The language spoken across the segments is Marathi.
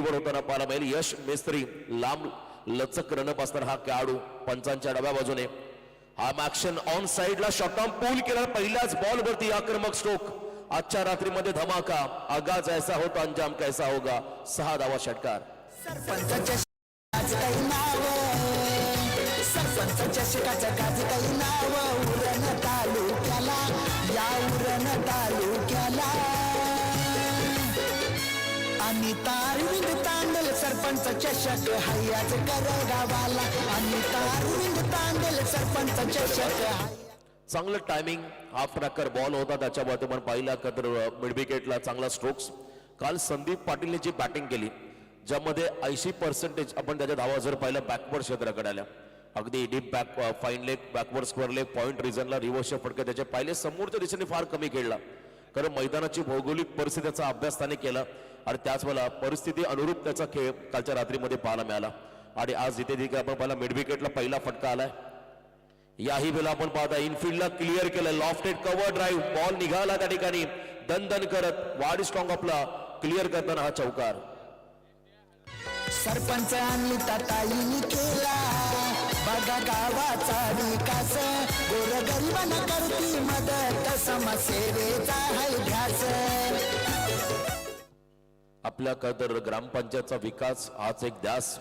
वर होताना पाहायला मिळेल. यश मेस्त्री लांब लचक रनअप असणार हा खेळाडू पंचांच्या डाव्या बाजूने. हा मॅक्शन ऑन साइडला शॉटॉन पूल केला. पहिल्याच बॉल वरती आक्रमक स्ट्रोक आजच्या रात्रीमध्ये धमाका. आगाज ऐसा होता अंजाम कैसा होगा? सहा धावा षटकार. सरपंचाच्या सरपंच चषक हय्याच कर गावाला आणि तारविंद तांदल सरपंच चषक चांगलं टायमिंग हाफ ट्रॅकर बॉल होता. त्याच्यामध्ये पण पाहिला का तर मिड विकेटला चांगला स्ट्रोक्स काल संदीप पाटीलने जी बॅटिंग केली ज्यामध्ये ऐंशी पर्सेंटेज आपण त्याच्या धावा जर पाहिलं बॅकवर्ड क्षेत्राकडे आल्या. अगदी deep back fine leg backward square leg point रिझनला रिव्हर्सच्या फटके त्याचे पाहिले. समोरच्या दिशेने फार कमी खेळला. कारण मैदानाची भौगोलिक परिस्थितीचा अभ्यास त्याने केला आणि त्याच वेळेला परिस्थिती अनुरूप त्याचा खेळ कालच्या रात्रीमध्ये पाहायला मिळाला. आणि आज जिथे देखील आपण पाहिला मिड विकेटला पहिला फटका आलाय. याही वेळेला आपण पाहता इनफिल्डला क्लिअर केलं लॉफ्टेड कव्हर ड्राईव्ह बॉल निघाला त्या ठिकाणी. दणदण करत वाढ स्ट्रॉंग आपला क्लिअर करताना हा चौकार. सरपंच आणि गावाचा विकास. गोरगरिबांना करती मदत. समसेवेचा ध्यास. आपल्या तर ग्रामपंचायतचा विकास हाच एक ध्यास.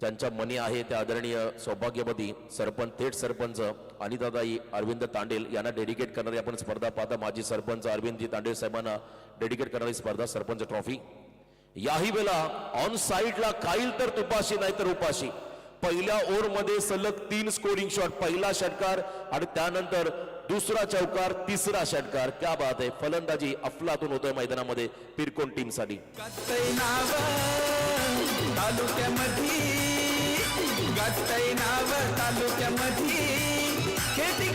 ज्यांच्या मनी आहे त्या आदरणीय सौभाग्यवती सरपंच थेट सरपंच अनिताताई अरविंद तांडेल यांना डेडिकेट करणारी आपण स्पर्धा पाहता. माजी सरपंच अरविंदजी तांडेल साहेबांना डेडिकेट करणारी स्पर्धा सरपंच ट्रॉफी याही वेळेला ऑन साईडला खाईल तर तुपाशी नाही तर उपाशी. पहिल्या ओव्हरमध्ये सलग तीन स्कोरिंग शॉट पहिला षटकार आणि त्यानंतर दुसरा चौकार तिसरा षटकार. क्या बात आहे. फलंदाजी अफलातून होतोय मैदानामध्ये पिरकोन टीमसाठी खेती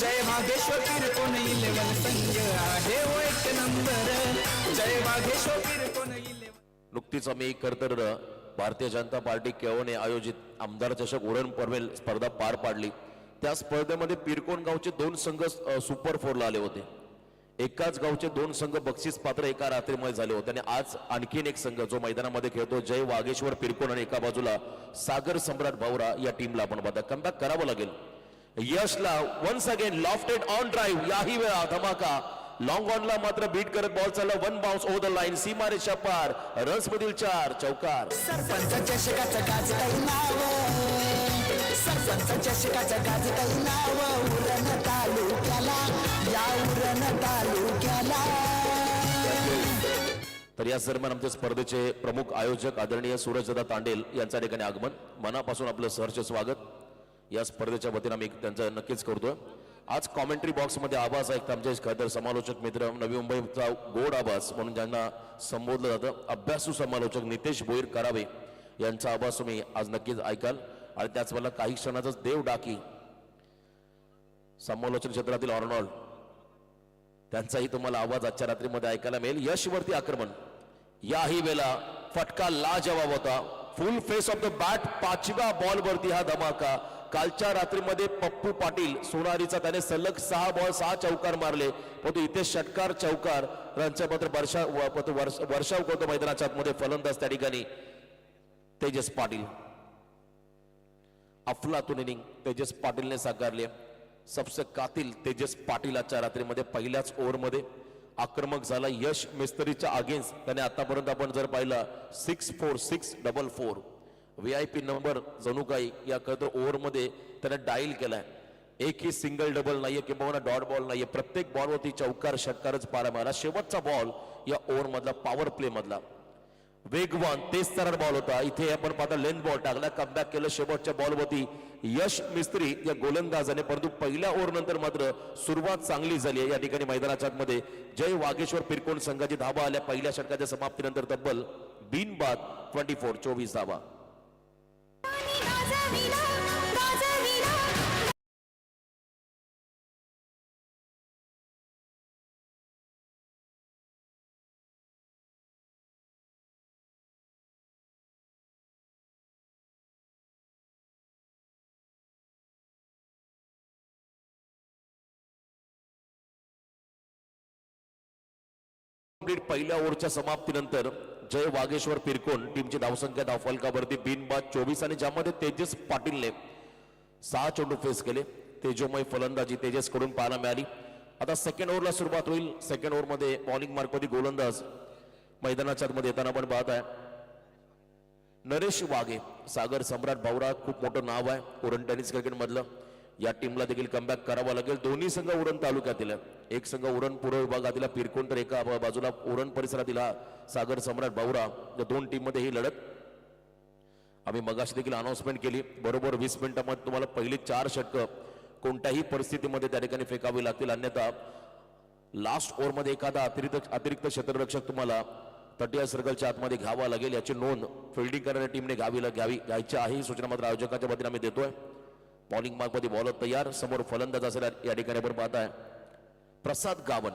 जय महादेश्वर किरकोण इलेवन संघ आहे हो एक नंबर. नुकतीच आम्ही खर भारतीय जनता पार्टी केवने आयोजित आमदार चषक उरण परमेल स्पर्धा पार पाडली. त्या स्पर्धेमध्ये पिरकोन गावचे दोन संघ सुपर फोरला आले होते. एकाच गावचे दोन संघ बक्षीस पात्र एका रात्रीमध्ये झाले होते आणि आज आणखीन एक संघ जो मैदानामध्ये खेळतो जय वागेश्वर पिरकोन आणि एका बाजूला सागर सम्राट भावरा या टीमला आपण बघा कमबॅक करावं लागेल. यशला once again lofted on drive याही वेळा धमाका लॉंग ऑनला मात्र बीट करत बॉल चालला. One bounce over the line सीमा रेषा पार रन्स मधील चार. चौकार. तर या दरम्यान आमच्या स्पर्धेचे प्रमुख आयोजक आदरणीय सूरजदादा तांडेल यांच्या ठिकाणी आगमन. मनापासून आपलं सहर्ष स्वागत. या स्पर्धेच्या वतीनं आम्ही त्यांचं नक्कीच करतोय. आज कॉमेंट्री बॉक्समध्ये आवाज ऐकता आमचे खरं समालोचक मित्र नवी मुंबईचा गोड आभास म्हणून ज्यांना संबोधलं जातं. अभ्यासू समालोचक नितेश भोईर करावे यांचा आवाज तुम्ही आज नक्कीच ऐकाल. आणि त्याच मला काही क्षणातच देव डाकी समालोचन क्षेत्रातील ऑर्नॉल्ड त्यांचाही तुम्हाला आवाज आजच्या रात्रीमध्ये ऐकायला मिळेल. यशवरती आक्रमण. याही वेळेला फटका लाजवाब होता. Full face of the bat पाचव्या बॉल वरती हा धमाका. कालच्या रात्रीमध्ये पप्पू पाटील सोनारीचा त्याने सलग सहा बॉल सहा चौकार मारले. परंतु इथे षटकार चौकार रनचं वर्षा वर्ष- वर्षाव करतो मैदानाच्या आतमध्ये फलंदाज त्या ठिकाणी तेजस पाटील. अफलातून इनिंग तेजस पाटीलने साकारले सबसे कातील तेजस पाटील आजच्या रात्रीमध्ये पहिल्याच ओव्हरमध्ये आक्रमक झाला. यश मिस्त्रीच्या अगेन्स्ट त्याने आतापर्यंत आपण जर पाहिलं six four six double four V I P number जणू काही या खरं तर ओव्हरमध्ये त्याने डाईल केलाय. एकही सिंगल डबल नाहीये किंवा डॉट बॉल नाहीये. प्रत्येक बॉलवरती चौकार षटकारच पारा मारा शेवटचा बॉल या ओव्हरमधला पॉवर प्ले मधला. वेगवान तेच तर बॉल होता. इथे आपण पाहता लेंथ बॉल टाकला कमबॅक केलं शेवटच्या बॉलवरती यश मिस्त्री या गोलंदाजाने परंतु पहिल्या ओव्हर नंतर मात्र सुरुवात चांगली झाली आहे. या ठिकाणी मैदानाच्या आतमध्ये जय वागेश्वर पिरकोण संघाची धावा आल्या. पहिल्या षटकाच्या समाप्तीनंतर तब्बल बिनबाद ट्वेंटी फोर चोवीस धावा पहिल्या ओव्हरच्या समाप्तीनंतर जय वागेश्वर पिरकोन टीमची धावसंख्या धावफलकावरती बिनबाद चोवीस आणि ज्यामध्ये तेजस पाटीलने सहा चेंडू फेस केले. तेजोमय फलंदाजी तेजसकडून पाहायला मिळाली. आता सेकंड ओव्हरला सुरुवात होईल. सेकंड ओव्हरमध्ये बॉलिंग मार्कमध्ये गोलंदाज मैदानाच्या आतमध्ये येताना आपण पाहत आहे. नरेश वाघे सागर सम्राट भावरा खूप मोठं नाव आहे. उरण टेनिस या टीमला देखील कमबॅक करावा लागेल. दोन्ही संघ उरण तालुक्यातील एक संघ उरण पूर्व विभागातील पिरकोण तर एका बाजूला उरण परिसरातील हा सागर सम्राट बावरा. या दोन टीममध्ये ही लढत. आम्ही मगाशी देखील अनाउन्समेंट केली. बरोबर वीस मिनिटांमध्ये तुम्हाला पहिली चार षटकं कोणत्याही परिस्थितीमध्ये त्या ठिकाणी फेकावी लागतील. अन्यथा लास्ट ओव्हरमध्ये एखादा अतिरिक्त अतिरिक्त क्षेत्ररक्षक तुम्हाला तटीय सर्कलच्या आतमध्ये घ्यावा लागेल. याची नोंद फिल्डिंग करणाऱ्या टीमने घ्यावी घ्यावी घ्यायची आहे. ही सूचना मात्र आयोजकाच्या वतीने आम्ही देतोय. बॉलिंग मार्कमध्ये बॉलर तयार. समोर फलंदाज असेल या ठिकाणी आपण पाहताय. प्रसाद गावन.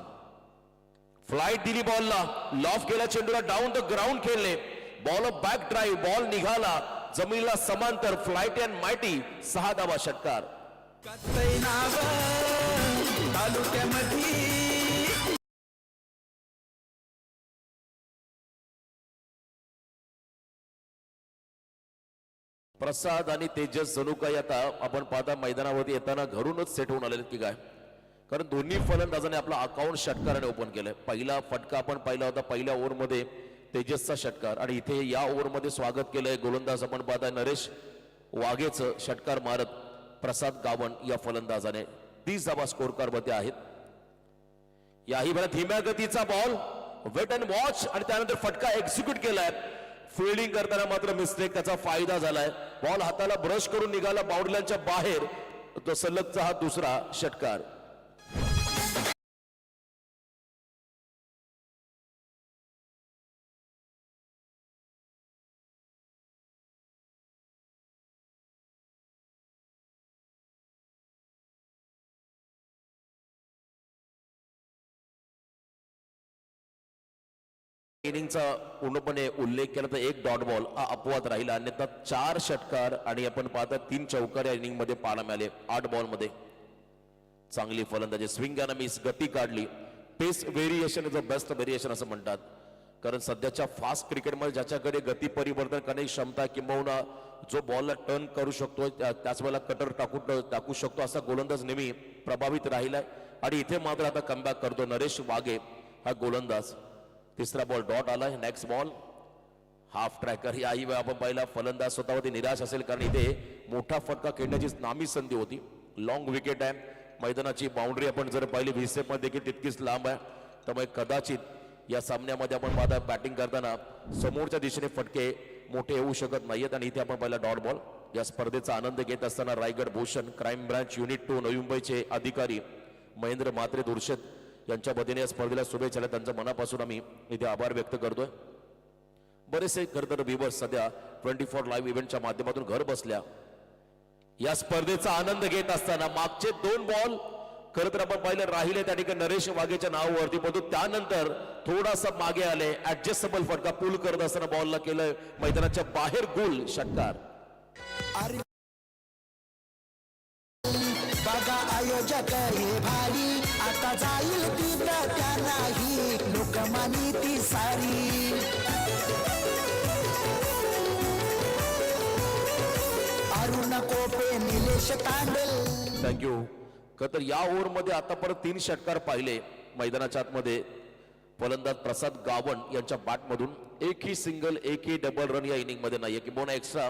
फ्लाईट दिली बॉलला लॉफ केला चेंडूला. डाऊन द ग्राउंड खेळले. बॉल बॅक ड्राईव्ह बॉल निघाला. जमिनीला समांतर. फ्लाईट अँड मायटी सहा धावा षटकार. तालुक्यामध्ये प्रसाद आणि तेजस जणू काही आता आपण पाहता मैदानावरती येताना घरूनच सेट होऊन आलेत की काय? कारण दोन्ही फलंदाजाने आपला अकाउंट षटकाराने ओपन केलंय. पहिला फटका आपण पाहिला होता पहिल्या ओव्हरमध्ये तेजसचा षटकार. आणि इथे या ओव्हरमध्ये स्वागत केलंय गोलंदाज आपण पाहताय नरेश वाघेचं षटकार मारत प्रसाद गावण या फलंदाजाने तीस धाबा स्कोरमध्ये आहेत. याही वेळा धीम्या गतीचा बॉल वेट अँड वॉच आणि त्यानंतर फटका एक्झिक्यूट केलाय. फिल्डिंग करताना मात्र मिस्टेक त्याचा फायदा झालाय. बॉल हाताला ब्रश करून निघाला बाउंड्रीच्या बाहेर. तो सलगचा हा दुसरा षटकार. इनिंगचा पूर्णपणे उल्लेख केला तर एक डॉट बॉल हा अपवाद राहिला. अन्यथा चार षटकार आणि आपण पाहता तीन चौकार या इनिंगमध्ये पाहायला मिळाले. आठ बॉलमध्ये चांगली फलंदाजी. स्विंग मिस गती काढली. Pace variation is a best variation असं म्हणतात. कारण सध्याच्या फास्ट क्रिकेटमध्ये ज्याच्याकडे गती परिवर्तन करण्याची क्षमता किंबहुना जो बॉलला टर्न करू शकतो त्याच वेळेला कटर टाकू टाकू शकतो असा गोलंदाज नेहमी प्रभावित राहिलाय. आणि इथे मात्र आता कमबॅक करतो नरेश वाघे हा गोलंदाज. तिसरा बॉल डॉट आलाय नेक्स्ट बॉल हाफ ट्रॅकर याही वेळा आपण पाहिला फलंदाज स्वतःवरती निराश असेल कारण इथे मोठा फटका खेळण्याची नामी संधी होती. लॉंग विकेट आहे मैदानाची बाउंड्री आपण जर पाहिली व्हिसेपमध्ये देखील तितकीच लांब आहे. त्यामुळे कदाचित या सामन्यामध्ये आपण पाहता बॅटिंग करताना समोरच्या दिशेने फटके मोठे येऊ शकत नाहीत आणि इथे आपण पाहिला डॉट बॉल या स्पर्धेचा आनंद घेत असताना Raigad Bhushan crime branch unit two Navi मुंबईचे अधिकारी महेंद्र म्हात्रे दुर्शत यांच्या वतीने या स्पर्धेला शुभेच्छा दिल्या. त्यांच्या मनापासून आम्ही इथे आभार व्यक्त करतोय. बरेचसे खरं तर व्ह्युअर्स सध्या ट्वेंटी फोर लाईव्ह इव्हेंटच्या माध्यमातून घर बसल्या. या स्पर्धेचा आनंद घेत असताना मागचे दोन बॉल खरं तर आपण पाहिलं राहिले त्या ठिकाणी नरेश वाघेच्या नावावरती परंतु त्यानंतर थोडासा मागे आले ऍडजस्टेबल फटका पूल करत असताना बॉलला केलं मैदानाच्या बाहेर गोल षटकार. आयोजक जाईल ती त्या नाही. लोकमानी ती सारी. अरुण कोपे निलेश तांडल थँक्यू खर तर या ओव्हरमध्ये आता परत तीन षटकार पाहिले मैदानाच्या आतमध्ये. फलंदाज प्रसाद गावण यांच्या बॅटमधून एकही सिंगल एकही डबल रन या इनिंगमध्ये नाहीये. किंवा एक्स्ट्रा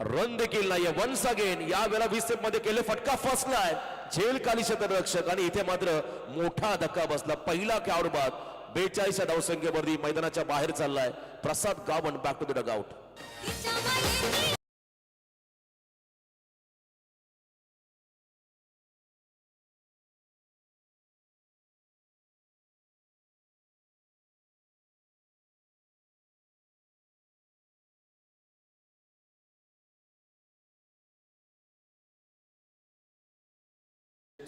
रन देखील नाहीये वन्स अगेन या वेळा वीसमध्ये केले फटका फसलाय. झेल काली रक्षक आणि इथे मात्र मोठा धक्का बसला. पहिला खेळाडू बाद बेचाळीस धावसंख्येवरती मैदानाच्या बाहेर चाललाय. Prasad Gavan back to the dugout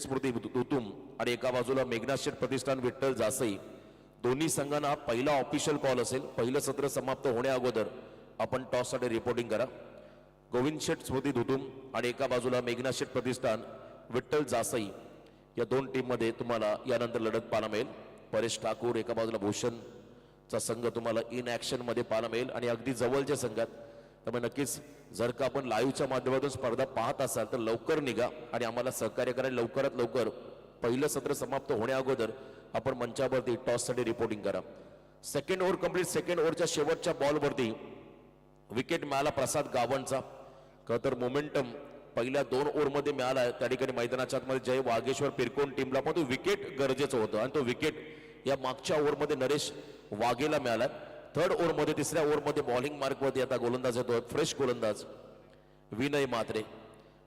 Smriti दुतुम आणि एका बाजूला मेघनाथ शेठ प्रतिष्ठान विठ्ठल जासई. दोन्ही संघांना पहिला ऑफिशियल कॉल असेल. पहिलं सत्र समाप्त होण्या अगोदर आपण टॉससाठी रिपोर्टिंग करा. गोविंद शेठ स्मृती धुतुम आणि एका बाजूला मेघनाथ शेठ प्रतिष्ठान विठ्ठल जासई या दोन टीममध्ये तुम्हाला यानंतर लढत पाहायला मिळेल. परेश ठाकूर एका बाजूला भूषणचा संघ तुम्हाला इन ॲक्शनमध्ये पाहायला मिळेल. आणि अगदी जवळच्या संघात त्यामुळे नक्कीच जर का आपण लाईव्हच्या माध्यमातून स्पर्धा पाहत असाल तर लवकर निघा आणि आम्हाला सहकार्य करायला लवकरात लवकर पहिलं सत्र समाप्त होण्या अगोदर आपण मंचावरती टॉससाठी रिपोर्टिंग करा. सेकंड ओव्हर कंप्लीट सेकंड ओव्हरच्या शेवटच्या बॉलवरती विकेट मिळाला प्रसाद गावणचा खरं तर मोमेंटम पहिल्या दोन ओव्हरमध्ये मिळाला. आहे त्या ठिकाणी मैदानाच्या आतमध्ये जय वाघेश्वर पिरकोण टीमला पण तो विकेट गरजेचं होतं. आणि तो विकेट या मागच्या ओव्हरमध्ये नरेश वाघेला मिळाला. थर्ड ओव्हरमध्ये तिसऱ्या ओव्हरमध्ये बॉलिंग मार्कवरती आता गोलंदाज येतो. फ्रेश गोलंदाज. विनय मात्रे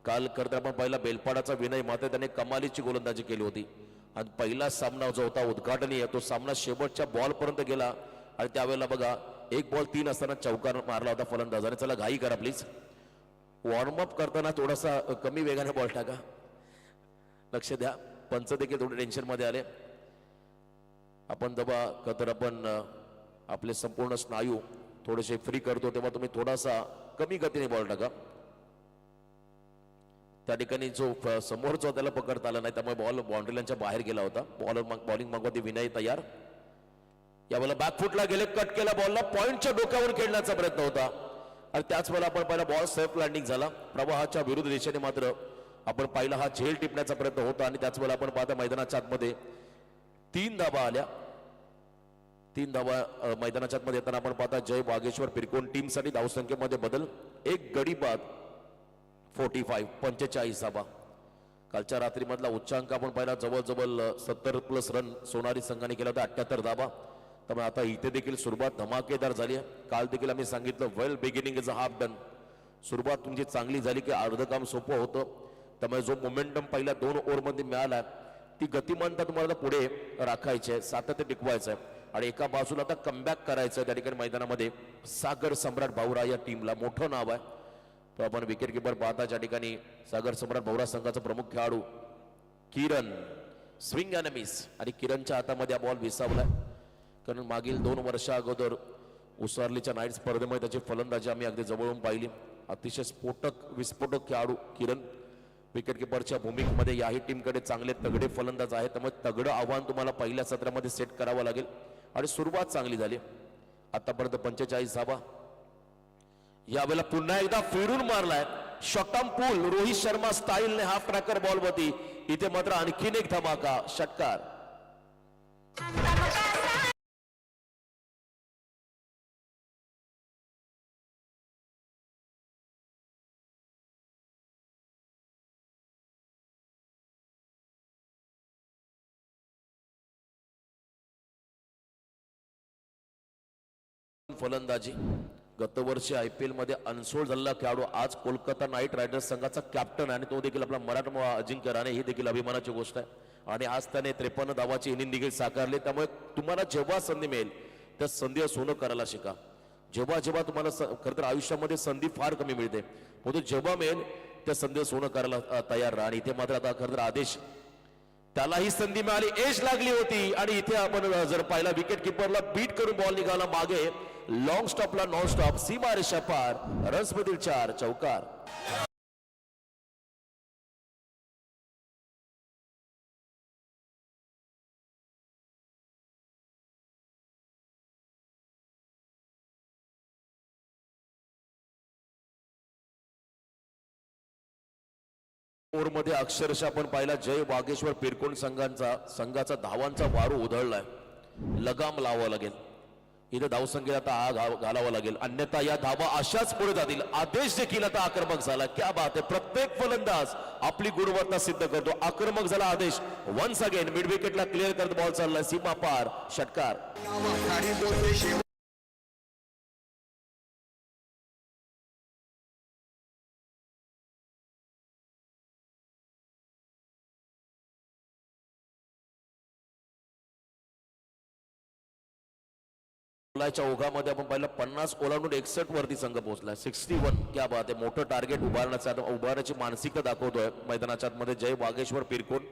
काल करता आपण पहिला बेलपाडाचा विनय मात्रे त्याने कमालीची गोलंदाजी केली होती. आणि पहिला सामना जो होता उद्घाटनीय तो सामना शेवटच्या बॉलपर्यंत गेला. आणि त्यावेळेला बघा एक बॉल तीन असताना चौकार मारला होता फलंदाजाने. चला घाई करा प्लीज वॉर्मअप करताना थोडासा कमी वेगाने बॉल टाका. लक्ष द्या. पंच देखील थोडे टेन्शनमध्ये आले. आपण जबा क- तर आपण आपले संपूर्ण स्नायू थोडेसे फ्री करतो तेव्हा तुम्ही थोडासा कमी गतीने बॉल टाका. त्या ठिकाणी जो समोरचा त्याला पकडता आला नाही त्यामुळे बॉल बाउंड्रीलांच्या बाहेर गेला होता. बॉलर बॉलिंग मागवते विनय तयार. यावेळेला बॅकफुटला गेले कट केला बॉलला पॉईंटच्या डोक्यावर खेळण्याचा प्रयत्न होता. आणि त्याच वेळेला आपण पहिला बॉल सेफ लँडिंग झाला. प्रवाहाच्या विरुद्ध दिशेने मात्र आपण पहिला हा झेल टिपण्याचा प्रयत्न होता. आणि त्याच वेळेला आपण पाहता मैदानाच्या आतमध्ये तीन धाबा आल्या. तीन धावा मैदानाच्या आतमध्ये येताना आपण पाहता जय वागेश्वर पिरकोण टीमसाठी धावसंख्येमध्ये बदल. एक गडी बाद फोर्टी फाईव्ह पंचेचाळीस धावा. कालच्या रात्रीमधला उच्चांक आपण पाहिला जवळजवळ सत्तर प्लस रन सोनारी संघाने केला होता अठ्याहत्तर धावा. त्यामुळे आता इथे देखील सुरुवात धमाकेदार झाली आहे. काल देखील आम्ही सांगितलं well beginning is a half done सुरुवात तुमची चांगली झाली की अर्ध काम सोपं होतं. त्यामुळे जो मोमेंटम पहिल्या दोन ओव्हरमध्ये मिळाला ती गतिमानता तुम्हाला पुढे राखायची आहे सातत्य टिकवायचं आहे. आणि एका बाजूला आता कमबॅक करायचं त्या ठिकाणी मैदानामध्ये सागर सम्राट भाऊरा या टीमला मोठं नाव आहे. तो आपण विकेट किपर पाहता ज्या ठिकाणी सागर सम्राट भाऊरा संघाचा प्रमुख खेळाडू किरण स्विंग अनमिस आणि किरणच्या हातामध्ये हा बॉल विसावलाय कारण मागील दोन वर्षा अगोदर उसारलीच्या नाईट स्पर्धेमध्ये त्याची फलंदाजी आम्ही अगदी जवळून पाहिली. अतिशय स्फोटक विस्फोटक खेळाडू किरण विकेट किपरच्या भूमिकेमध्ये याही टीमकडे चांगले तगडे फलंदाज आहेत. त्यामुळे तगडं आव्हान तुम्हाला पहिल्या सत्रामध्ये सेट करावं लागेल. आणि सुरुवात चांगली झाली. आतापर्यंत पंचेचाळीस धावा. यावेळेला पुन्हा एकदा फिरून मारलाय. शॉटम पूल रोहित शर्मा स्टाईलने हाफ ट्रॅकर बॉल वरती इथे मात्र आणखीन एक धमाका षटकार. फलंदाजी. गतवर्षी आय पी मध्ये अनसोल झालेला खेळाडू आज कोलकाता नाईट रायडर्स संघाचा कॅप्टन आणि तो देखील आपला मराठमोळा अजिंक्य राणे ही देखील अभिमानाची गोष्ट आहे. आणि आज त्याने त्रेपन्न धावाची इनिंग देखील साकारली. त्यामुळे तुम्हाला जेव्हा संधी मिळेल त्या संधी सोनं करायला शिका. जेव्हा जेव्हा तुम्हाला स- खरं तर आयुष्यामध्ये संधी फार कमी मिळते. म्हणून जेव्हा मिळेल त्या संधी सोनं करायला तयार राहा. आणि इथे मात्र आता खरं तर आदेश. त्याला ही संधी मिळाली एज लागली होती. आणि इथे आपण जर पाहिला विकेट किपरला बीट करून बॉल निघाला मागे. लॉंग स्टॉपला नॉन स्टॉप सीमा रेषा पार रन्स मधील चार चौकार. मध्ये अक्षरशः आपण पाहिला जय वागेश्वर पिरकोण संघांचा संघाचा धावांचा वारू उधळलाय. लगाम लावावा लागेल. इथं धावसंख्येला आता हा घालावा लागेल. अन्यथा या धावा अशाच पुढे जातील. आदेश देखील आता आक्रमक झाला. क्या बात आहे. प्रत्येक फलंदाज आपली गुणवत्ता सिद्ध करतो. आक्रमक झाला आदेश. वन्स अगेन मिड विकेटला क्लिअर करत बॉल चालला सीमा पार. षटकार. ओलाच्या ओघामध्ये आपण पाहिलं पन्नास ओलांडून एकसष्ट वरती संघ पोहोचला. सिक्स्टी वन क्या बात आहे मोठं टार्गेट उभारण्याचं उभारण्याची मानसिकता दाखवतोय. मैदानाच्या आतमध्ये जय वागेश्वर पिरकोन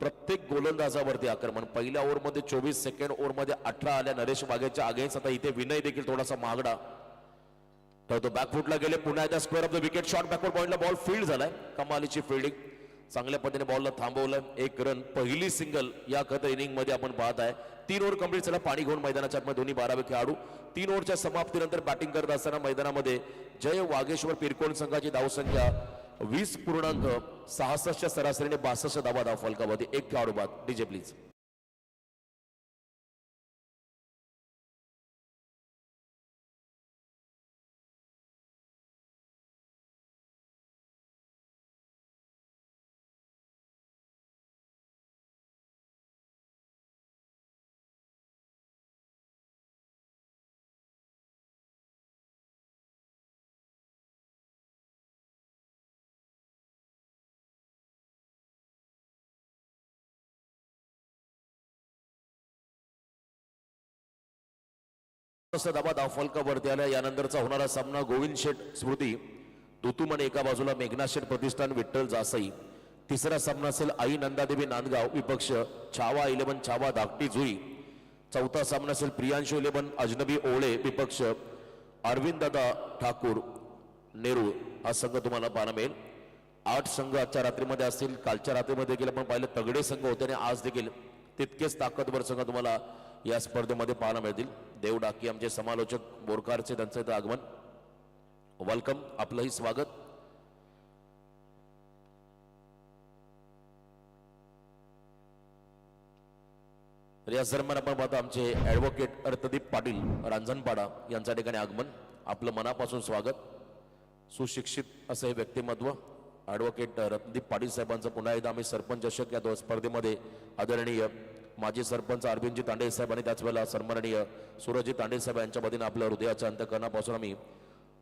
प्रत्येक गोलंदाजावरती आक्रमण. पहिल्या ओव्हरमध्ये चोवीस सेकंड ओव्हरमध्ये अठरा आल्या. नरेश वाघेच्या अगेन्स्ट आता इथे विनय देखील थोडासा मागडा तर तो बॅकफुटला गेले. पुन्हा एकदा square off the wicket shot backward पॉईंटला बॉल फील्ड झालाय. कमालीची फिल्डिंग चांगल्या पद्धतीने बॉलला थांबवलं. एक रन पहिली सिंगल या खत इनिंगमध्ये आपण पाहत आहे. तीन ओव्हर कंप्लीट झाला पाणी घेऊन मैदानाच्या आतमध्ये दोन्ही बारावे खेळाडू. तीन ओव्हरच्या समाप्तीनंतर बॅटिंग करत असताना मैदानामध्ये जय वागेश्वर पिरकोण संघाची धावसंख्या वीस पूर्णांक सहासष्टच्या सरासरीने बासष्ट धावा धाव फलकामध्ये एक खेळाडू बाद डीजे प्लीज तसं धाबा धावफलकावरती आल्या. यानंतरचा होणारा सामना गोविंद शेठ स्मृती दुतुमणे एका बाजूला मेघना शेठ प्रतिष्ठान विठ्ठल जासई. तिसरा सामना असेल आई नंदादेवी नांदगाव विपक्ष छावा इलेवन छावा धाकटी जुई. चौथा सामना असेल प्रियांशू इलेवन अजनबी ओळे विपक्ष अरविंददा ठाकूर नेहरू हा संघ तुम्हाला पाहायला मिळेल. आठ संघ आजच्या रात्रीमध्ये असतील. कालच्या रात्रीमध्ये देखील आपण पाहिलं तगडे संघ होते आणि आज देखील तितकेच ताकदवर संघ तुम्हाला या स्पर्धेमध्ये पाहायला मिळतील. देव डाकी आमचे समालोचक बोरकारचे त्यांचं इथं आगमन. वेलकम आपलंही स्वागत. तर या दरम्यान आपण पाहतो आमचे ऍडव्होकेट अर्थदीप पाटील रांजणपाडा यांच्या ठिकाणी आगमन. आपलं मनापासून स्वागत. सुशिक्षित असं हे व्यक्तिमत्व. ॲडव्होकेट रत्नदीप पाटील साहेबांचं पुन्हा एकदा आम्ही सरपंच चषक या स्पर्धेमध्ये आदरणीय माजी सरपंच अरविंदजी तांडे साहेब आणि त्याच वेळेला सन्माननीय सूरजजी तांडे साहेब यांच्या वतीनं आपल्या हृदयाच्या अंतकरणापासून आम्ही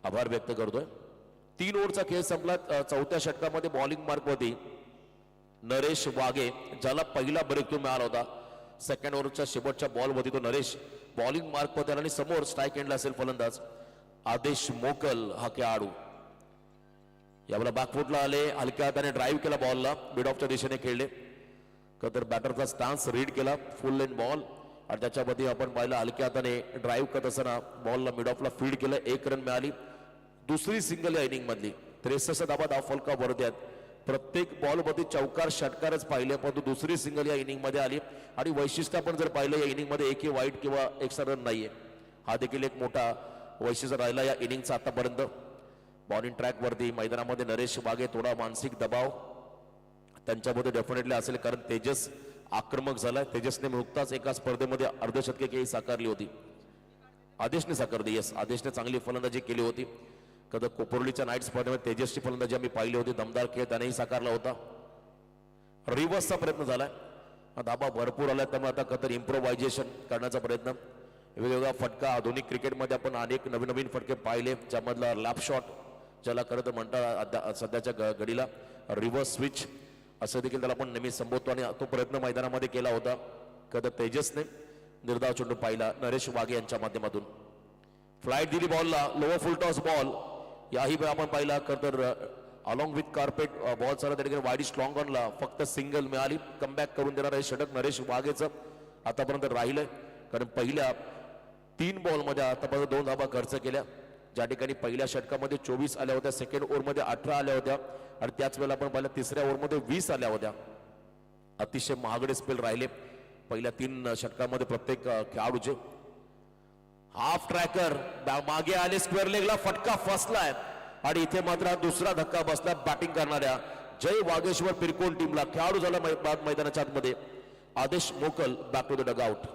आभार व्यक्त करतोय. तीन ओव्हरचा खेळ संपला. चौथ्या षटकामध्ये बॉलिंग मार्कवरती नरेश वाघे ज्याला पहिला ब्रेक मिळाला होता. सेकंड ओव्हरच्या शेवटच्या बॉलवरती तो नरेश बॉलिंग मार्कवरती आणि समोर स्ट्राईक एंडला असेल फलंदाज आदेश मोकल हा खेळाडू यावेळेला बॅकफुटला आले. हलक्या हाताने ड्राईव्ह केला बॉलला मिड ऑफच्या दिशेने खेळले. का तर बॅटरचा स्टान्स रीड केला फुल लेन बॉल आणि त्याच्यामध्ये आपण पाहिलं हलक्या हाताने ड्राईव्ह करत असताना बॉलला मिड ऑफला फीड केलं एक रन मिळाली. दुसरी सिंगल या इनिंग मधली त्रेसष्ट धाबा धाव फलका वरती आहेत. प्रत्येक बॉलमध्ये चौकार षटकारच पाहिले परंतु दुसरी सिंगल या इनिंगमध्ये आली. आणि वैशिष्ट्य आपण जर पाहिलं या इनिंगमध्ये एकही वाईट किंवा एक्स्ट्रा रन नाहीये. हा देखील एक मोठा वैशिष्ट्य राहिला या इनिंगचा आतापर्यंत. बॉलिंग ट्रॅकवरती मैदानामध्ये नरेश वाघे थोडा मानसिक दबाव. त्यांच्यामध्ये डेफिनेटली असेल कारण तेजस आक्रमक झालाय. तेजसने नुकताच एका स्पर्धेमध्ये अर्धशतके केळी साकारली होती. आदेशने साकारली येस आदेशने चांगली फलंदाजी केली होती. कदा कोपरलीच्या नाईट स्पर्धेमध्ये तेजसची फलंदाजी आम्ही पाहिली होती. दमदार खेळ त्यानेही साकारला होता. रिव्हर्सचा प्रयत्न झालाय. हा धाबा भरपूर आलाय त्यामुळे आता कतर इम्प्रोव्हायझेशन करण्याचा प्रयत्न. वेगवेगळा फटका आधुनिक क्रिकेटमध्ये आपण अनेक नवीन नवीन फटके पाहिले ज्यामधला लॅपशॉट ज्याला खरं तर म्हणतात सध्याच्या घडीला रिव्हर्स स्विच असं देखील त्याला आपण नेहमी संबोधतो आणि तो प्रयत्न मैदानामध्ये केला होता. कदा तेजसने निर्धाव चेंडू पाहिला नरेश वाघे यांच्या माध्यमातून. फ्लाईट दिली बॉलला लोअर फुलटॉस बॉल याही वेळ आपण पाहिला खरं तर अलॉंग विथ कार्पेट बॉल चालत त्या ठिकाणी वाईड स्ट्रॉंग ऑनला फक्त सिंगल मिळाली. कमबॅक करून देणार आहे षटक नरेश वाघेचं. आतापर्यंत राहिलंय. कारण पहिल्या तीन बॉलमध्ये आतापर्यंत दोन धाबा खर्च केल्या. ज्या ठिकाणी पहिल्या षटकामध्ये चोवीस आल्या होत्या सेकंड ओव्हरमध्ये अठरा आल्या होत्या आणि त्याच वेळेला आपण पाहिलं तिसऱ्या ओव्हरमध्ये वीस आल्या होत्या. अतिशय महागडे स्पेल राहिले. पहिल्या तीन षटकामध्ये प्रत्येक खेळाडूचे. हाफ ट्रॅकर मागे आले स्क्वेअर लेगला फटका फसलाय. आणि इथे मात्र दुसरा धक्का बसला बॅटिंग करणाऱ्या जय वागेश्वर पिरकोन टीमला खेळाडू झाला मै- मैदानाच्या आतमध्ये. आदेश मोकल बॅक टू द डगआउट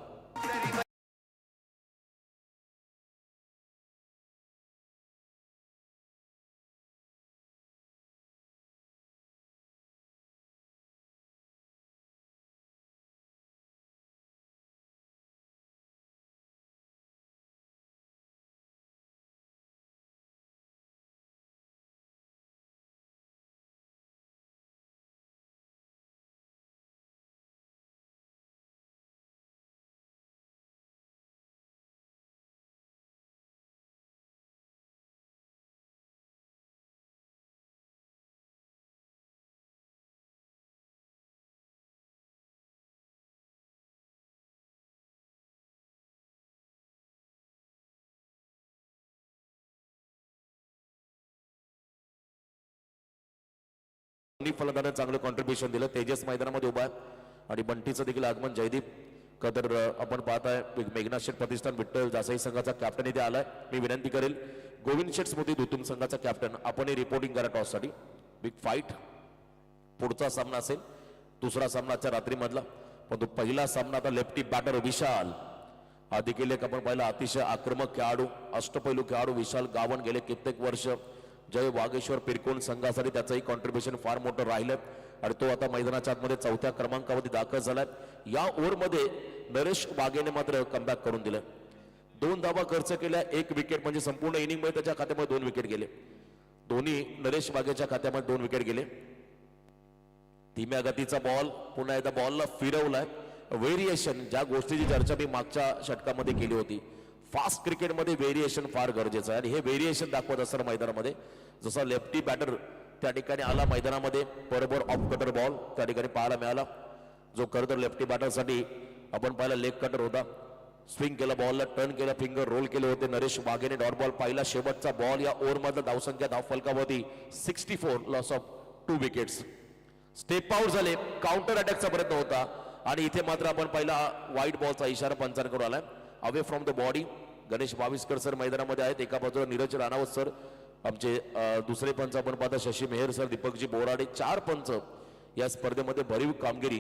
दोन्ही फलंदाजांनी चांगलं कॉन्ट्रीब्युशन दिलं. तेजस मैदानामध्ये उभा आहे. आणि बंटीचं देखील आगमन. जयदीप कदर आपण पाहत आहे मेघनाथ शेठ प्रतिष्ठान विठ्ठल जासाई संघाचा कॅप्टन इथे आलाय. मी विनंती करेल गोविंद शेठ स्मृती धुतुम संघाचा कॅप्टन आपणही रिपोर्टिंग करा टॉससाठी बिग फाईट पुढचा सामना असेल. दुसरा सामना आजच्या रात्रीमधला. पण तो पहिला सामना आता लेफ्टी बॅटर विशाल. हा देखील एक आपण पाहिला. अतिशय आक्रमक खेळाडू अष्टपैलू खेळाडू विशाल गावन गेले कित्येक वर्ष. जय वागेश्वर पिरकोण संघासाठी त्याचंही कॉन्ट्रीब्युशन फार मोठं राहिलं आणि तो आता मैदानाच्या आतमध्ये चौथ्या क्रमांकावरती दाखल झालाय. या ओव्हरमध्ये नरेश वाघेने मात्र कमबॅक करून दिलं दोन धावा खर्च केल्या एक विकेट म्हणजे संपूर्ण इनिंगमध्ये त्याच्या खात्यामध्ये दोन विकेट गेले. दोन्ही नरेश वाघेच्या खात्यामध्ये दोन विकेट गेले. धीम्या गतीचा बॉल पुन्हा एकदा बॉलला फिरवलाय. व्हेरिएशन ज्या गोष्टीची चर्चा मी मागच्या षटकामध्ये केली होती. फास्ट क्रिकेटमध्ये व्हेरिएशन फार गरजेचं आहे. आणि हे व्हेरिएशन दाखवत असताना मैदानामध्ये. जसा लेफ्टी बॅटर त्या ठिकाणी आला मैदानामध्ये बरोबर ऑफ कटर बॉल त्या ठिकाणी पाहायला मिळाला. जो खरं तर लेफ्टी बॅटरसाठी आपण पाहिला लेग कटर होता. स्विंग केला बॉलला टर्न केला फिंगर रोल केले होते. नरेश वाघेने डॉट बॉल पाहिला. शेवटचा बॉल या ओव्हरमधला धावसंख्या धाव फलकावरती sixty four loss of two wickets step out झाले काउंटर अटॅकचा प्रयत्न होता. आणि इथे मात्र आपण पहिला व्हाईट बॉलचा इशारा पंचांकडून आलाय. Away from the body Ganesh Baviskar sir मैदानामध्ये आहेत. एका बाजूला नीरज राणावत सर आमचे दुसरे पंच आपण पाहता शशी मेहर सर दीपकजी बोराडे चार पंच या स्पर्धेमध्ये भरीव कामगिरी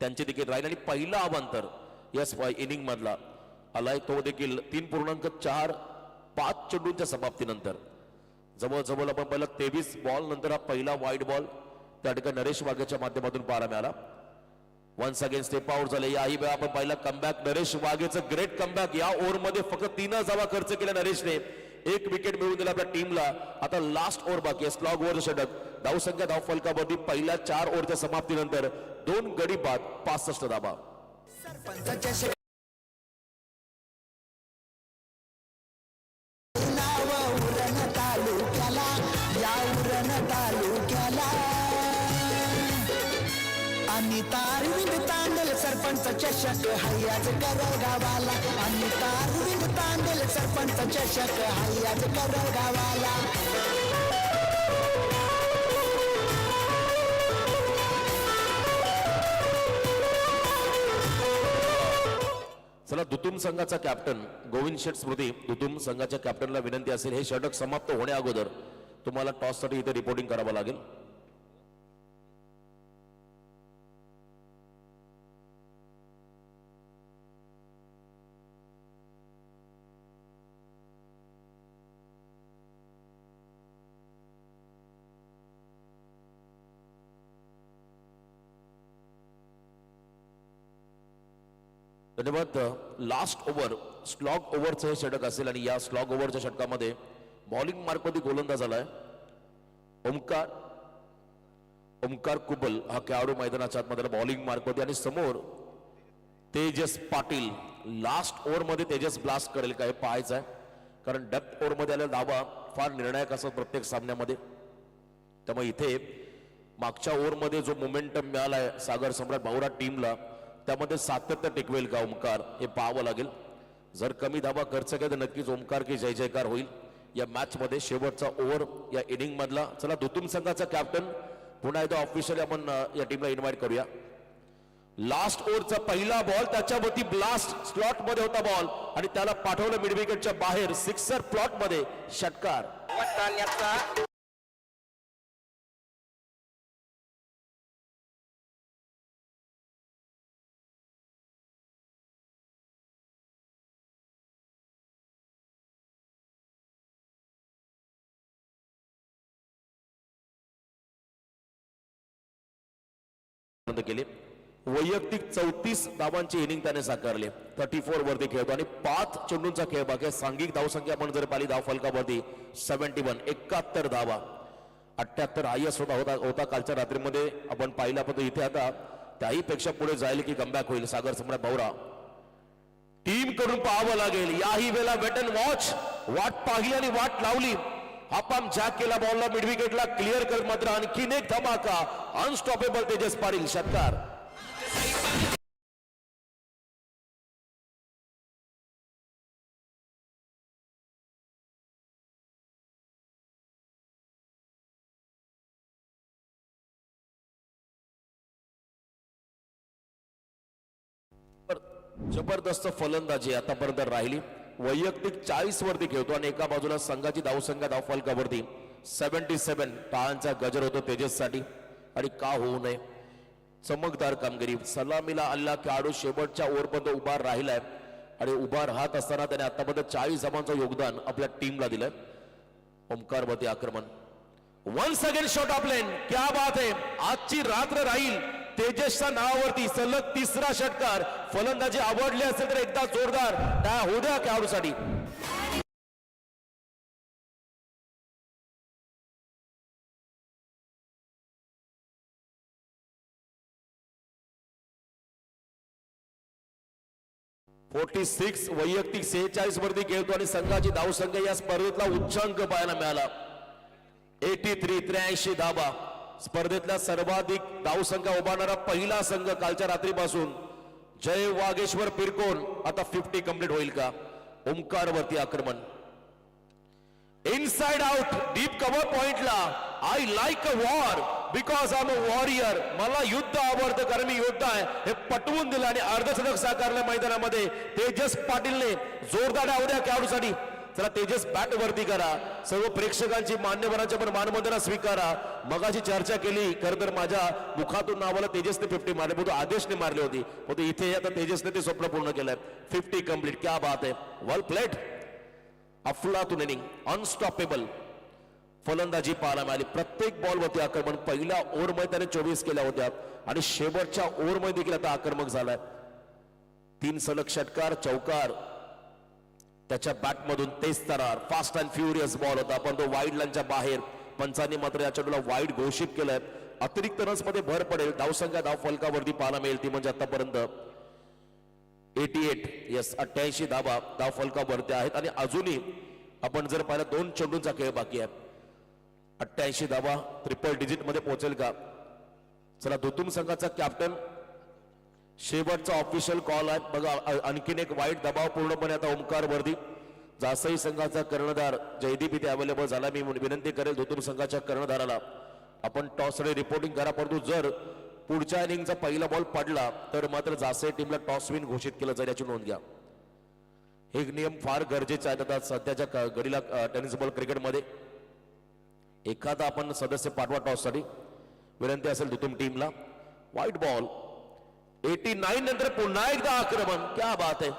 त्यांचे देखील राहील. आणि पहिला अवांतर या इनिंग मधला आलाय. तो देखील तीन पूर्णांक चार पाच चेंडूंच्या समाप्तीनंतर. जवळजवळ आपण पहिला तेवीस बॉल नंतर हा पहिला वाईट बॉल त्या ठिकाणी नरेश वाघेच्या माध्यमातून पाहायला मिळाला. वन्स अगेन स्टेप आउट झाले. याही वेळा आपण पाहिलं कमबॅक नरेश वाघेचं ग्रेट कमबॅक या ओव्हरमध्ये फक्त तीन जावा खर्च केला नरेशने. एक विकेट मिळवून दिला आपल्या टीमला आता लास्ट ओव्हर बाकी आहे. स्लॉग ओव्हर षटक. धावसंख्या धाव फलकावरती पहिल्या चार ओव्हरच्या समाप्तीनंतर दोन गडी बाद पासष्ट धाबा. अनिता अरविंद तांडल सरपंच चषक हय्याच करल गावाला. अनिता अरविंद तांडल सरपंच चषक हय्याच करल गावाला. चला दुतुम संघाचा कॅप्टन गोविंद शेठ स्मृती दुतुम संघाच्या कॅप्टनला विनंती असेल हे षटक समाप्त होण्या अगोदर तुम्हाला टॉससाठी इथे रिपोर्टिंग करावं लागेल. धन्यवाद लास्ट ओव्हर स्लॉग ओव्हरचं हे षटक असेल आणि या स्लॉग ओव्हरच्या षटकामध्ये बॉलिंग मार्कमध्ये गोलंदाज आलाय. ओमकार ओमकार कुबल हा खेळाडू मैदानाच्या आतमध्ये बॉलिंग मार्कमध्ये आणि समोर तेजस पाटील. लास्ट ओव्हरमध्ये तेजस ब्लास्ट करेल का हे पाहायचं आहे. कारण डेप्थ ओव्हरमध्ये आलेला धावा फार निर्णायक असतात प्रत्येक सामन्यामध्ये. त्यामुळे इथे मागच्या ओव्हरमध्ये जो मोमेंटम मिळाला आहे सागर सम्राट भाऊरा टीमला त्यामध्ये सातत्य टिकवेल का ओमकार हे पाहावं लागेल. जर कमी धाबा खर्च केला तर नक्कीच ओमकार की जय जयकार होईल. या मॅचमध्ये शेवटचा ओव्हर या इनिंग मधला. चला दुतुम संघाचा कॅप्टन पुन्हा एकदा ऑफिशियली आपण या टीमला इन्व्हाइट करूया. लास्ट ओव्हरचा पहिला बॉल त्याच्यावरती ब्लास्ट स्लॉटमध्ये होता बॉल आणि त्याला पाठवलं मिड विकेटच्या बाहेर सिक्सर प्लॉटमध्ये षटकार. वाटाण्याचा केली. वैयक्तिक चौतीस धावांची इनिंग त्याने साकारली. थर्टी फोर वरती खेळतो आणि पाच चेंडूंचा खेळ बाकी आहे. सांघिक धावसंख्या आपण जर पाहिली धाव फलकावरती. सेव्हन्टी वन एकाहत्तर धावा. अठ्याहत्तर हायस्ट होता होता होता कालच्या रात्रीमध्ये. आपण पाहिला पण इथे आता त्याही पेक्षा पुढे जाईल की कमबॅक होईल. सागर सम्राट भाऊरा टीमकडून पाहावं लागेल. याही वेळेला वेट अँड वॉच वाट पाहिली आणि वाट लावली. अपाम केला बॉलला मिड विकेटला क्लिअर करत मात्र आणखीन एक धमाका. अनस्टॉपेबल तेजस पाटील षटकार. जबरदस्त फलंदाजी आतापर्यंत राहिली. वैयक्तिक चाळीस वरती खेळतो आणि एका बाजूला संघाची धावसंख्या धावफलकावरती सेव्हन्टी सेव्हन टाळांचा गजर होतो तेजससाठी. आणि का होऊ नये? चमकदार कामगिरी. सलामीला आलेला खेळाडू शेवटच्या ओव्हरपर्यंत उभा राहिलाय. आणि उभा राहत असताना त्याने आतापर्यंत चाळीस धावांचं योगदान आपल्या टीमला दिलंय. ओमकारवती आक्रमण. वन्स अगेन शॉट ऑफ लेन क्या बात आहे आजची रात्र राहील. तेजसच्या नावावरती सलग तिसरा षटकार. फलंदाजी आवडली असेल तर एकदा जोरदार. त्या होऊ द्या खेळाडूसाठी. फोर्टी सिक्स वैयक्तिक सेहेचाळीस वरती खेळतो आणि संघाची धावसंख्या या स्पर्धेतला उच्चांक पाहायला मिळाला. एटी थ्री त्र्याऐंशी धाबा स्पर्धेतल्या सर्वाधिक धावसंख्या उभारणारा पहिला संघ कालच्या रात्रीपासून. जय वागेश्वर पिरकोन आता फिफ्टी कंप्लीट होईल का? ओंकारवरती आक्रमण. इनसाइड आउट डीप कव्हर पॉइंटला I like a war because I am a warrior मला युद्ध आवडतं कारण मी योद्धा आहे. हे पटवून दिलं आणि अर्धशतक साकारलं मैदानामध्ये. तेजस पाटीलने जोरदार आवड्या खेळाडूसाठी. चला तेजस बॅट वरती करा. सर्व प्रेक्षकांची मान्यवरांच्या पण मानवंदना स्वीकारा. मगाशी चर्चा केली खरं तर माझ्या मुखातून नावाला तेजसने फिफ्टी मारले मग तो आदेशने मारली होती. मग तो इथे आता तेजसने ते स्वप्न पूर्ण केलंय. फिफ्टी कंप्लीट क्या बात आहे. वेल प्लेट अफलातून इनिंग अनस्टॉपेबल फलंदाजी पाहायला मिळाली. प्रत्येक बॉलवरती आक्रमण पहिल्या ओव्हरमध्ये त्याने चोवीस केल्या होत्या. आणि शेवटच्या ओव्हरमध्ये देखील आता आक्रमक झालाय. तीन सलग षटकार चौकार. त्याच्या बॅटमधून तेच तरार फास्ट अँड फ्युरियस बॉल होता. पण तो वाईड लाईनच्या बाहेर पंचांनी मात्र या चेंडूला वाईड घोषित केलंय. अतिरिक्त रन्समध्ये भर पडेल. धावसंख्या धाव फलकावरती पाहायला मिळेल ती म्हणजे आतापर्यंत. एटी एट येस अठ्ठ्याऐंशी धाबा धाव फलकावरती आहेत. आणि अजूनही आपण जर पाहिलं दोन चेंडूंचा खेळ बाकी आहे. अठ्ठ्याऐंशी धाबा ट्रिपल डिजिटमध्ये पोहोचेल का? चला दुतुम संघाचा कॅप्टन शेवटचा ऑफिशियल कॉल आहे. बघा आणखीन एक वाईट दबाव पूर्णपणे आता ओंकार वर्दी. जासई संघाचा कर्णधार जयदीप इथे अवेलेबल झाला. मी विनंती करेल दुतुम संघाच्या कर्णधाराला. आपण टॉसकडे रिपोर्टिंग करा परंतु जर पुढच्या इनिंगचा पहिला बॉल पडला तर मात्र जासई टीमला टॉस विन घोषित केलं जाईल याची नोंद घ्या. हे नियम फार गरजेचे आहेत आता सध्याच्या गडीला घडीला टेनिस बॉल क्रिकेटमध्ये एखादा आपण सदस्य पाठवा टॉससाठी विनंती असेल धुतुम टीमला व्हाईट बॉल एटी नाईन नंतर पुन्हा एकदा आक्रमण. क्या बात आहे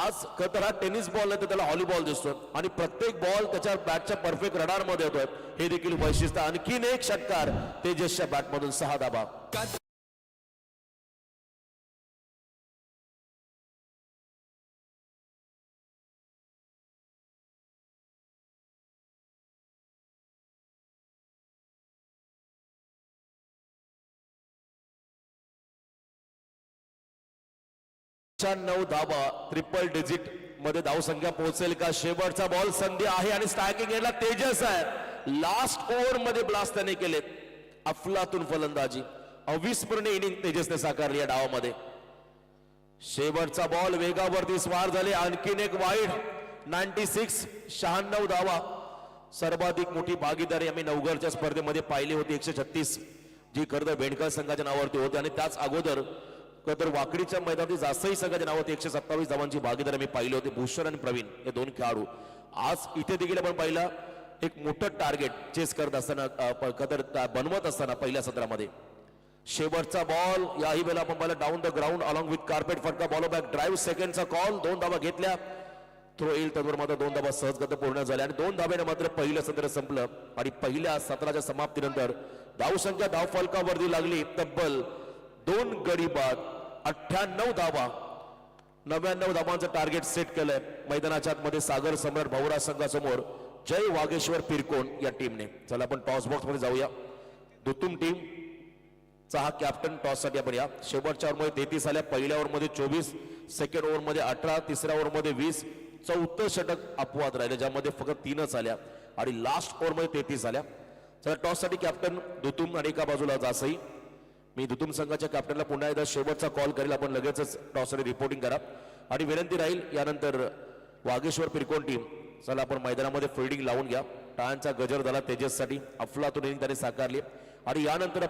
आज खरं तर हा टेनिस बॉल आहे तर त्याला व्हॉलीबॉल दिसतोय. आणि प्रत्येक बॉल त्याच्या बॅटच्या परफेक्ट रडारमध्ये येतोय. हे देखील वैशिष्ट्य आणखीन एक षटकार तेजसच्या बॅटमधून सहा दाबा नऊ धाबा ट्रिपल डिजिटमध्ये धावसंख्या पोहोचेल का? शेवटचा बॉल संधी आहे आणि स्ट्रायकिंग यायला तेजस आहे. लास्ट ओव्हरमध्ये ब्लास्ट त्याने केले अफलातून फलंदाजी. अविस्मरणीय इनिंग तेजसने साकारली या डावामध्ये. शेवटचा बॉल वेगावरती स्वार झाले. आणखीन एक वाईड नाईन्टी सिक्स शहाण्णव धावा. सर्वाधिक मोठी भागीदारी आम्ही नवघरच्या स्पर्धेमध्ये पाहिली होती. एकशे छत्तीस. जी खरं तर संघाच्या नावावरती होती आणि त्याच अगोदर तर वाकडीच्या मैदानात जास्तही सगळ्याचे नाव होते एकशे सत्तावीस धावांची भागीदारी मी पाहिले होते. भूषण आणि प्रवीण हे दोन खेळाडू. आज इथे देखील आपण पाहिला एक मोठं टार्गेट चेस करत असताना कदर बनवत असताना पहिल्या सत्रामध्ये. शेवटचा बॉल याही वेळेला आपण पाहिला down the ground along with carpet फटका बॉल बॅक ड्राईव्ह सेकंडचा कॉल दोन धावा घेतल्या. थ्रो येईल त्यावर मात्र दोन धावा सहजगत पूर्ण झाल्या. आणि दोन धाब्याने मात्र पहिलं सत्र संपलं. आणि पहिल्या सत्राच्या समाप्तीनंतर धावसंख्या धाव फलकावरती लागली. तब्बल दोन गडी बाद अठ्ठ्याण्णव धावा. नव्याण्णव धावांचं टार्गेट सेट केलंय. मैदानाच्या आतमध्ये सागर सम्राट भाऊरा संघासमोर जय वागेश्वर पिरकोन या टीमने चला आपण टॉस बॉक्समध्ये जाऊया. दुतुम टीम चा हा कॅप्टन टॉससाठी आपण या. शेवटच्या ओव्हरमध्ये तेहतीस आल्या. पहिल्या ओव्हरमध्ये चोवीस सेकंड ओव्हरमध्ये अठरा तिसऱ्या ओव्हरमध्ये वीस चौथं षटक अपवाद राहिले ज्यामध्ये फक्त तीनच आल्या. आणि लास्ट ओव्हरमध्ये तेहतीस आल्या. चला टॉससाठी कॅप्टन दुतुम आणि एका बाजूला जासई. मी दुतुम संघाच्या कॅप्टनला पुन्हा एकदा शेवटचा कॉल करेल. आपण लगेचच टॉससाठी रिपोर्टिंग करा. आणि विनंती राहील यानंतर वागेश्वर पिरकोण टीम चला आपण मैदानामध्ये फिल्डिंग लावून घ्या. टाळांचा गजर झाला तेजससाठी. अफलातून इनिंग त्याने साकारली. आणि यानंतर आपण